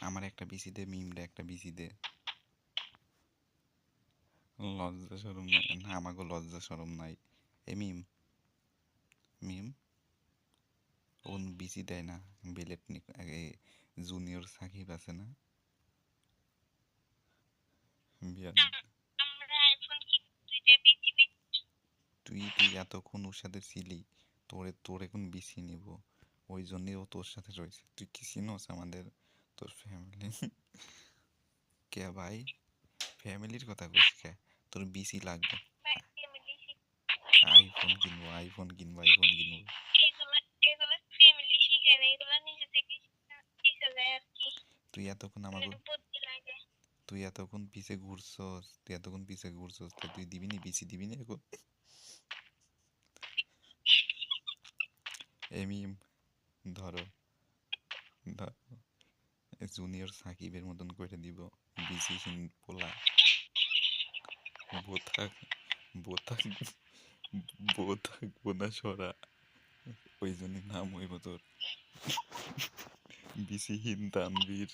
আমার একটা বিসি দে মিমরে একটা বিসি দে। লজ্জা সরম নাই। না আমাকে লজ্জা সরম নাই। এ মিম। মিম? ওন বিসি দেয় না। বেলেট জুনিয়র সাকিব আছে না? তুই তুই এতক্ষণ ওর সাথে ছিলি তোরে তোর এখন বিসি নিব। ওই জন্যই ও তোর সাথে রয়েছে। তুই কি চিনোস আমাদের? তোর ফ্যামিলি কে ভাই? ফ্যামিলির কথা কইস কে? তোর বিসি লাগবে। আইফোন কিনবো আইফোন কিনবো আইফোন কিনবো। তুই এতক্ষণ আমাকে তুই এতক্ষণ পিছে ঘুরছস তুই এতক্ষণ পিছে ঘুরছস তো তুই দিবি নি? বিসি দিবি নি এখন? এমি ধরো। ধরো জুনিয়র সাকিবের মতন করে দিব বিসি সিন পোলা বোথাক বোথাক বোথাক বোনা সরা, ওই জন্য নাম হইব তোর। বিসিহীন তানবীর